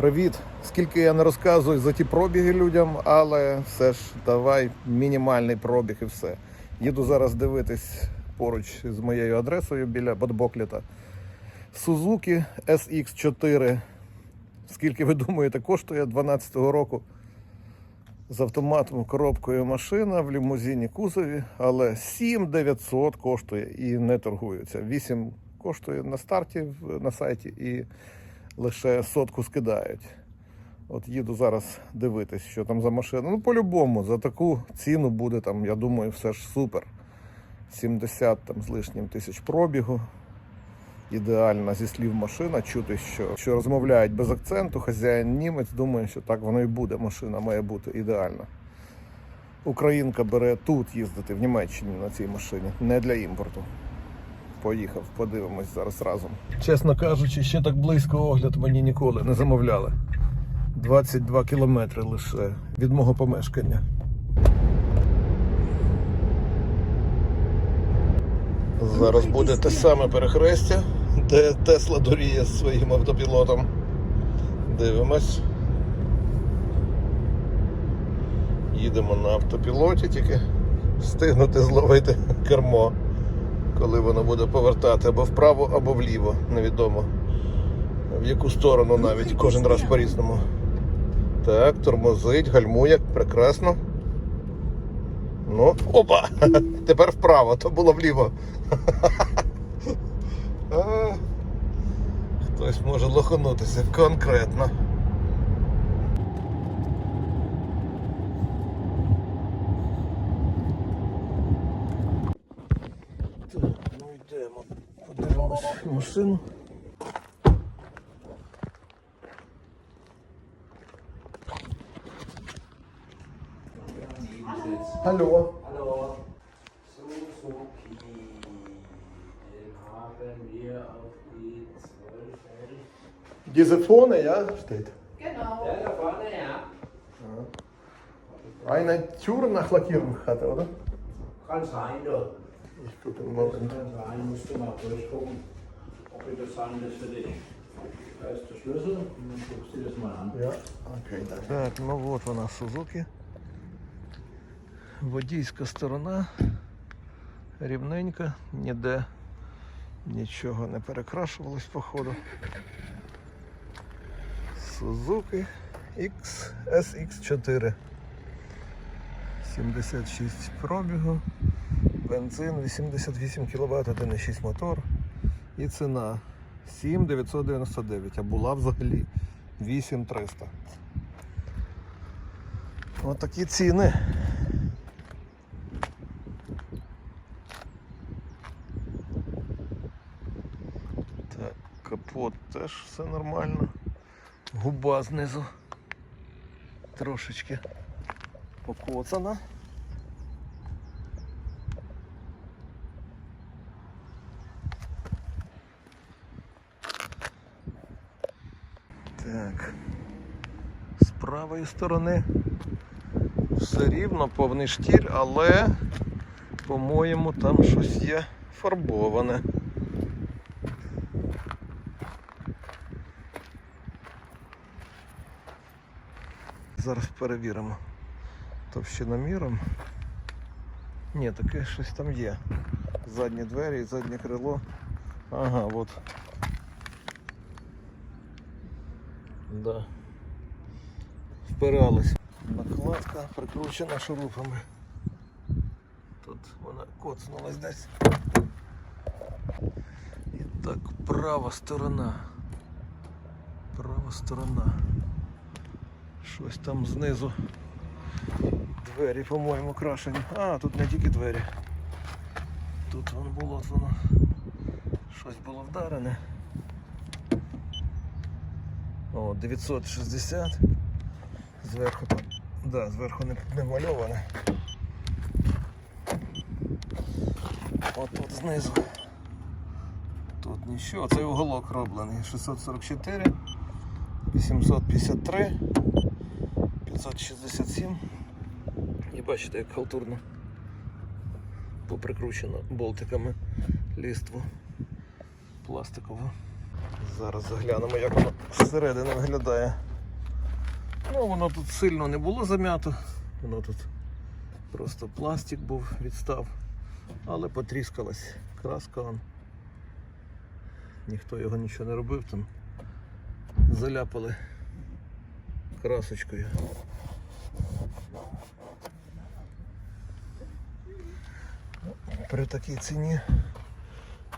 Привіт! Скільки я не розказую за ті пробіги людям, але все ж давай мінімальний пробіг і все. Їду зараз дивитись поруч з моєю адресою біля Бодбокліта. Suzuki SX4. Скільки ви думаєте, коштує 12-го року з автоматом, коробкою машина в лімузині кузові, але 7900 коштує і не торгуються. 8 коштує на старті на сайті і лише сотку скидають. От їду зараз дивитись, що там за машина. Ну, по-любому, за таку ціну буде там, я думаю, все ж супер. 70 там з лишнім тисяч пробігу. Ідеальна зі слів машина. Чути, що, що розмовляють без акценту, хазяїн німець, думаю, що так воно і буде. Машина має бути ідеальна. Українка бере тут їздити в Німеччині на цій машині, не для імпорту. Поїхав, подивимось зараз разом. Чесно кажучи, ще так близько огляд мені ніколи не замовляли. 22 кілометри лише від мого помешкання. Зараз буде те саме перехрестя, де Тесла доріє з своїм автопілотом. Дивимось. Їдемо на автопілоті, тільки встигнути зловити кермо, коли воно буде повертати або вправо, або вліво, невідомо. В яку сторону навіть кожен раз по-різному. Так, тормозить, гальмує, прекрасно. Ну, опа! Тепер вправо, то було вліво. Хтось може лоханутися конкретно. Подивимось машину. Hallo. Hallo. Suzuki. Den haben wir auf die 12 Diese vorne, ja, steht. Genau. Ja, da vorne, ja. Eine Tür nach Lackierung hatte, oder? Kann sein, du. Ich gucke Kann Moment. sein, musst du mal durchgucken, ob interessant ist für dich. Da ist der Schlüssel und dann guckst du dir das mal an. Ja, окей, так. Так, ну от вона Сузуки. Водійська сторона. Рівненька, ніде нічого не перекрашувалось по ходу. Suzuki X SX4. 76 пробігу. Бензин 88 кВт, 1,6 мотор. І ціна 7999, а була взагалі 8300. Ось такі ціни. Так, капот теж все нормально. Губа знизу трошечки покоцана. Так. З правої сторони все рівно, повний штіль, але, по-моєму, там щось є фарбоване. Зараз перевіримо товщиноміром. Ні, таке щось там є. Задні двері і заднє крило. Ага, от. Да. Впиралась. Накладка прикручена шурупами. Тут вона коцнулась десь. І так, права сторона. Права сторона. Щось там знизу. Двері, по-моєму, крашені. А, тут не тільки двері. Тут воно було, воно. Щось було вдарене. О, 960. Зверху. Да, зверху не, не мальоване. От тут знизу. Тут нічого. Цей уголок роблений. 644, 853, 567. І бачите, як халтурно поприкручено болтиками ліству пластикову. Зараз заглянемо, як воно зсередини виглядає. Ну, воно тут сильно не було зам'ято. Воно тут просто пластик був, відстав. Але потріскалась краска. Ніхто його нічого не робив, там заляпали красочкою. При такій ціні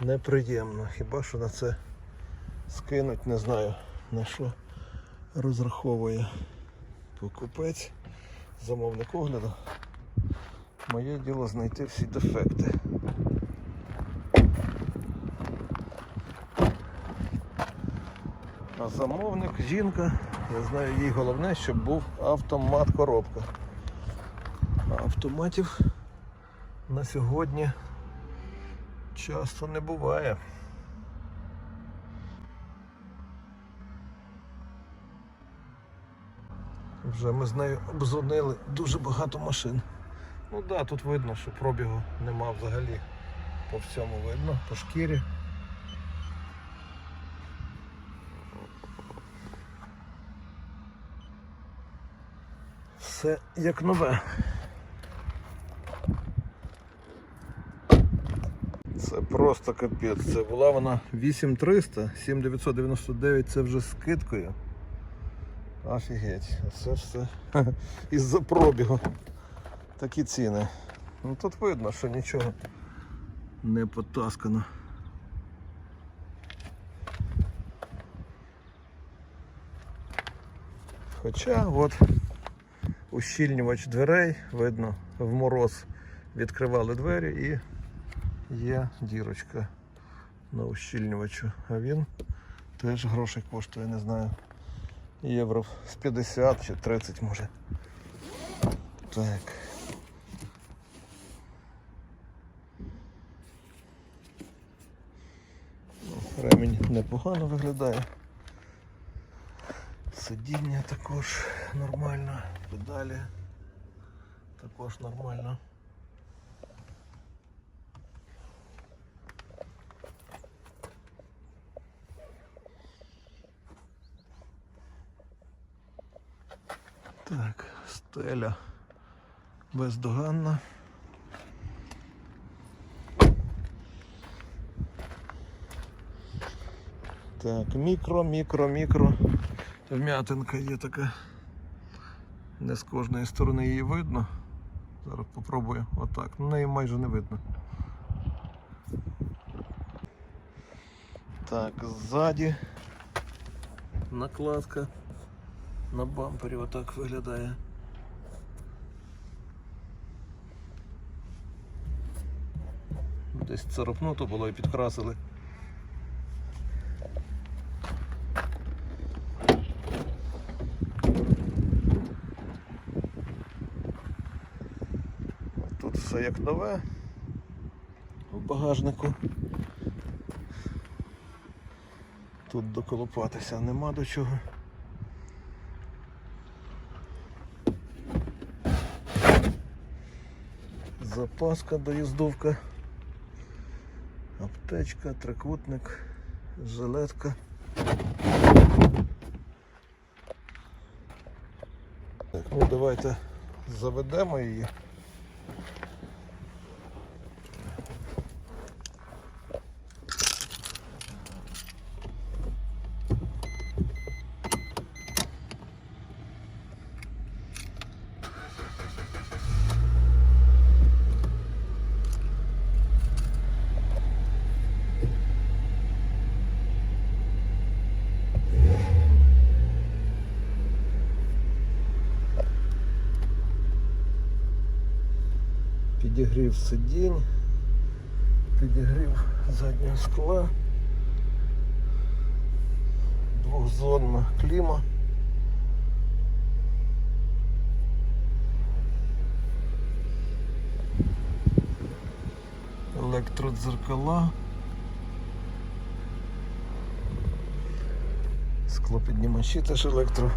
неприємно. Хіба що на це скинуть, не знаю на що розраховує покупець, замовник огляду. Моє діло знайти всі дефекти. А замовник, жінка, я знаю, їй головне, щоб був автомат коробка. А автоматів на сьогодні часто не буває. Вже ми з нею обзвонили дуже багато машин. Ну так, да, тут видно, що пробігу нема взагалі. По всьому видно, по шкірі. Все як нове. Це просто капець. Це була вона 8300, 7999 це вже з скидкою. Офігеть, це все із-за пробігу. Такі ціни. Ну тут видно, що нічого не потаскано. Хоча от ущільнювач дверей, видно, в мороз відкривали двері і є дірочка на ущільнювачу. А він теж грошей коштує, не знаю. Євро з 50 чи 30 може. Так. Ну, Ремінь непогано виглядає. Сидіння також нормально, педалі також нормально. Так, стеля бездоганна. Так, мікро, мікро, мікро. Вм'ятинка є така. Не з кожної сторони її видно. Зараз попробую отак. Ну, неї майже не видно. Так, ззаді накладка на бампері отак виглядає. Десь царапнуто було і підкрасили. Тут все як нове в багажнику. Тут доколупатися нема до чого. Запаска, доїздовка, аптечка, трикутник, жилетка. Так, ну давайте заведемо її. Підігрів сидінь, підігрів заднього скла, двохзонна кліма. Електродзеркала. Склопіднімачі теж електро.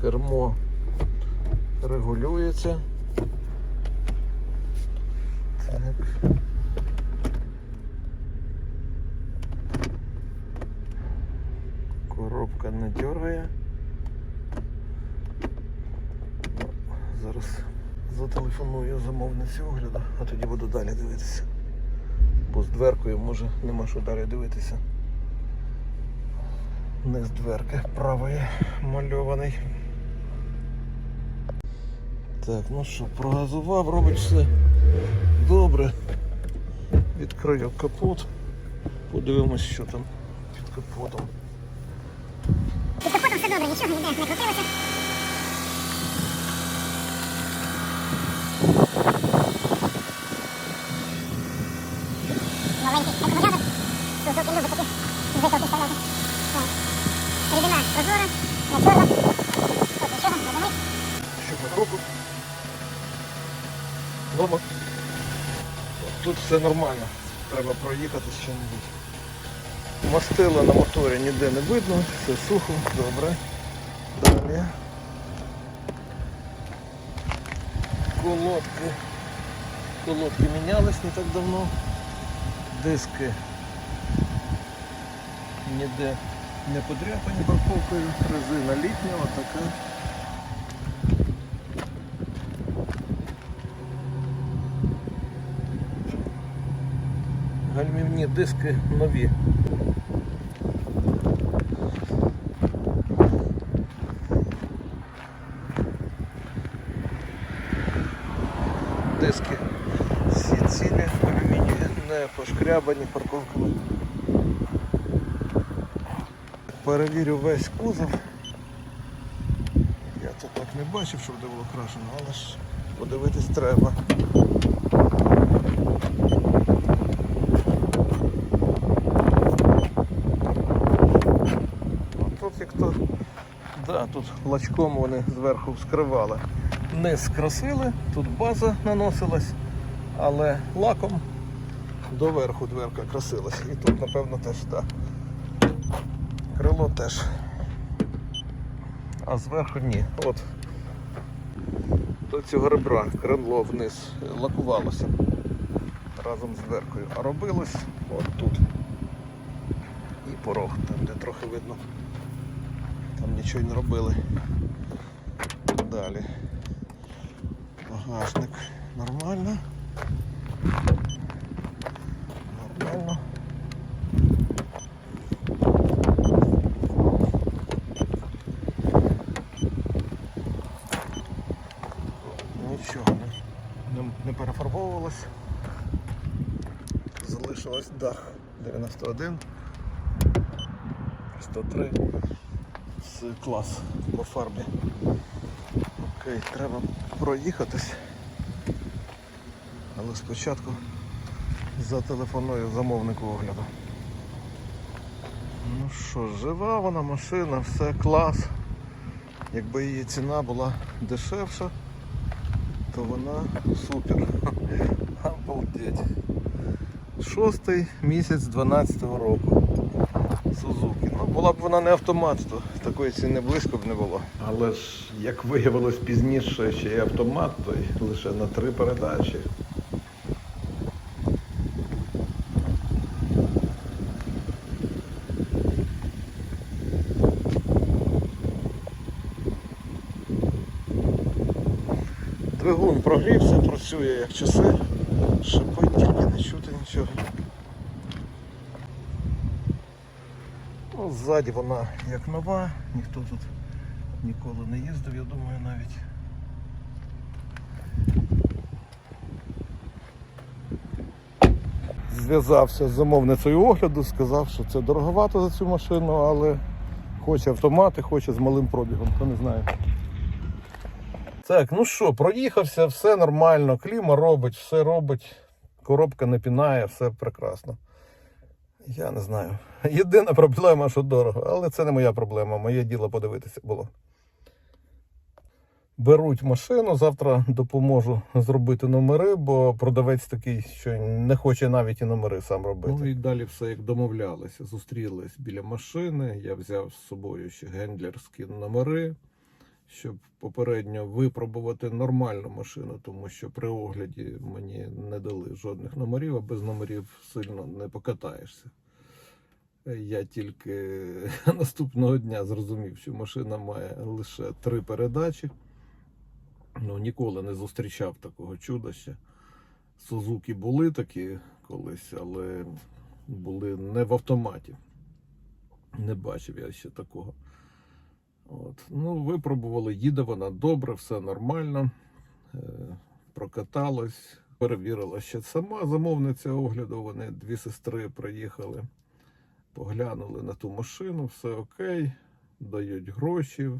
Кермо регулюється. Так. Коробка не дергає. Зараз зателефоную замовниці огляду, а тоді буду далі дивитися. Бо з дверкою може нема що далі дивитися. Не з дверки правої мальований. Так, ну що, прогазував, робить все добре. Відкрию капот. Подивимось, що там під капотом. Під капотом все добре, нічого ніде не крутилося. Маленький акумулятор. Сузуки любить такі витоки вставляти. Так. Рідина прозора, не чорна. От нічого, не димить. Що по кроку? Дома. Тут все нормально. Треба проїхати ще небудь. Мастила на моторі ніде не видно, все сухо, добре. Далі. Колодки. Колодки мінялись не так давно. Диски ніде не подряпані парковкою. Резина літня, отака. Гальмівні диски нові. Диски всі цілі, алюмінієві, не пошкрябані парковками. Перевірю весь кузов. Я це так не бачив, щоб де було крашено, але ж подивитись треба. Ну, Тут як то, да, тут лачком вони зверху вскривали. Низ красили, тут база наносилась, але лаком доверху дверка красилась. І тут, напевно, теж так. Крило теж. А зверху ні. От до цього ребра крило вниз лакувалося разом з дверкою. А робилось от тут і порог, там де трохи видно. Там нічого не робили. Далі. Багажник нормально. Нормально. Нічого не, не, перефарбовувалось. Залишилось дах 91. 103. Це клас по фарбі. Окей, треба проїхатись. Але спочатку зателефоную замовнику огляду. Ну що, жива вона машина, все клас. Якби її ціна була дешевша, то вона супер. Обалдеть. Шостий місяць 12-го року. Сузуки. Була б вона не автомат, то такої ціни близько б не було. Але ж, як виявилось пізніше, ще й автомат, то й лише на три передачі. Двигун прогрівся, працює як часи. Шипить, тільки не чути нічого. Ззаді вона як нова, ніхто тут ніколи не їздив, я думаю навіть. Зв'язався з замовницею огляду, сказав, що це дороговато за цю машину, але хоче автомати, хоче з малим пробігом, то не знаю. Так, ну що, проїхався, все нормально, кліма робить, все робить, коробка не пінає, все прекрасно. Я не знаю. Єдина проблема, що дорого, але це не моя проблема, моє діло подивитися було. Беруть машину, завтра допоможу зробити номери, бо продавець такий, що не хоче навіть і номери сам робити. Ну і далі все як домовлялися. Зустрілись біля машини. Я взяв з собою ще гендлерські номери, щоб попередньо випробувати нормальну машину, тому що при огляді мені не дали жодних номерів, а без номерів сильно не покатаєшся. Я тільки наступного дня зрозумів, що машина має лише три передачі. Ну, ніколи не зустрічав такого чуда ще. Сузуки були такі колись, але були не в автоматі. Не бачив я ще такого. От. Ну, випробували, їде вона добре, все нормально. Е, прокаталась, перевірила ще сама замовниця огляду. Вони дві сестри приїхали, поглянули на ту машину, все окей, дають гроші,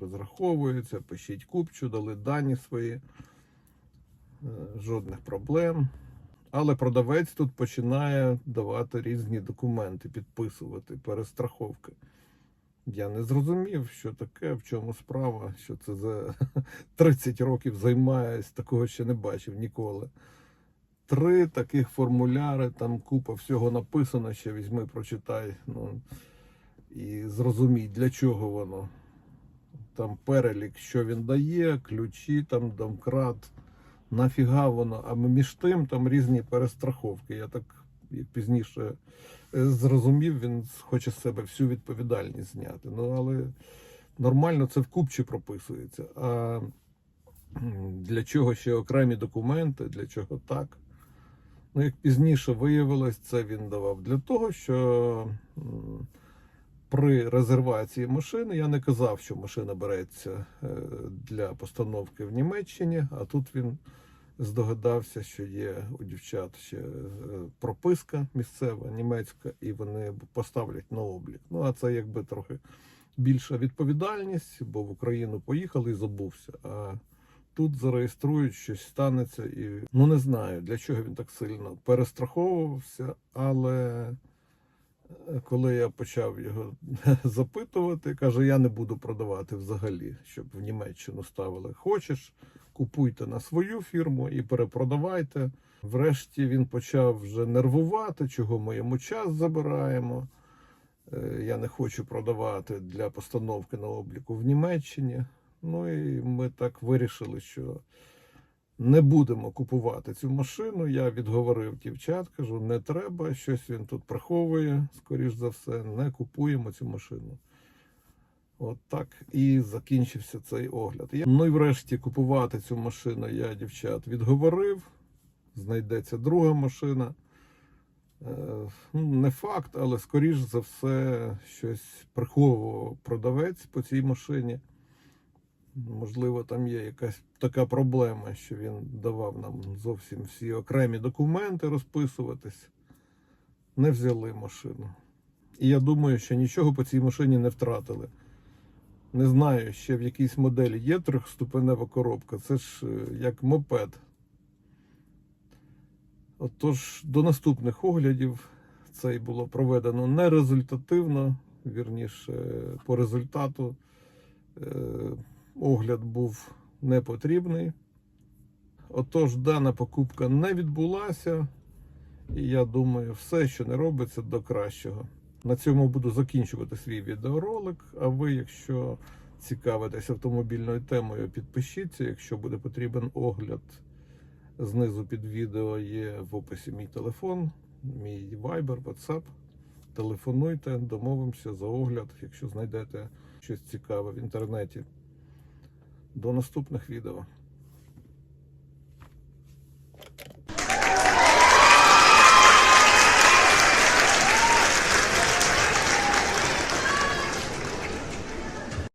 розраховуються, пишіть купчу, дали дані свої, Е, жодних проблем. Але продавець тут починає давати різні документи, підписувати, перестраховки. Я не зрозумів, що таке, в чому справа, що це за 30 років займаюсь, такого ще не бачив ніколи. Три таких формуляри, там купа всього написано, ще візьми, прочитай. Ну, і зрозумій, для чого воно. Там перелік, що він дає, ключі, там домкрат, нафіга воно, а між тим там різні перестраховки. Я так як пізніше е, зрозумів, він хоче з себе всю відповідальність зняти. Ну, але нормально це в купчі прописується. А для чого ще окремі документи, для чого так? Ну, як пізніше виявилось, це він давав для того, що при резервації машини я не казав, що машина береться е, для постановки в Німеччині, а тут він здогадався, що є у дівчат ще е, прописка місцева німецька, і вони поставлять на облік. Ну а це якби трохи більша відповідальність, бо в Україну поїхали і забувся. А тут зареєструють, щось станеться, і ну не знаю для чого він так сильно перестраховувався, але. е, Коли я почав його запитувати, каже: я не буду продавати взагалі, щоб в Німеччину ставили. Хочеш, купуйте на свою фірму і перепродавайте. Врешті він почав вже нервувати, чого ми йому час забираємо. Е, Я не хочу продавати для постановки на обліку в Німеччині. Ну і ми так вирішили, що не будемо купувати цю машину. Я відговорив дівчат, кажу, не треба, щось він тут приховує, скоріш за все, не купуємо цю машину. От так і закінчився цей огляд. Ну і врешті купувати цю машину я дівчат відговорив. Знайдеться друга машина. Е, ну, Не факт, але скоріш за все щось приховував продавець по цій машині. Можливо, там є якась така проблема, що він давав нам зовсім всі окремі документи розписуватись. Не взяли машину. І я думаю, що нічого по цій машині не втратили. Не знаю, ще в якійсь моделі є трьохступенева коробка. Це ж е, як мопед. Отож, до наступних оглядів це й було проведено нерезультативно, вірніше, по результату е, огляд був непотрібний. Отож, дана покупка не відбулася, і я думаю, все, що не робиться, до кращого. На цьому буду закінчувати свій відеоролик. А ви, якщо цікавитесь автомобільною темою, підпишіться. Якщо буде потрібен огляд, знизу під відео є в описі мій телефон, мій Viber, WhatsApp. Телефонуйте, домовимося за огляд, якщо знайдете щось цікаве в інтернеті. До наступних відео.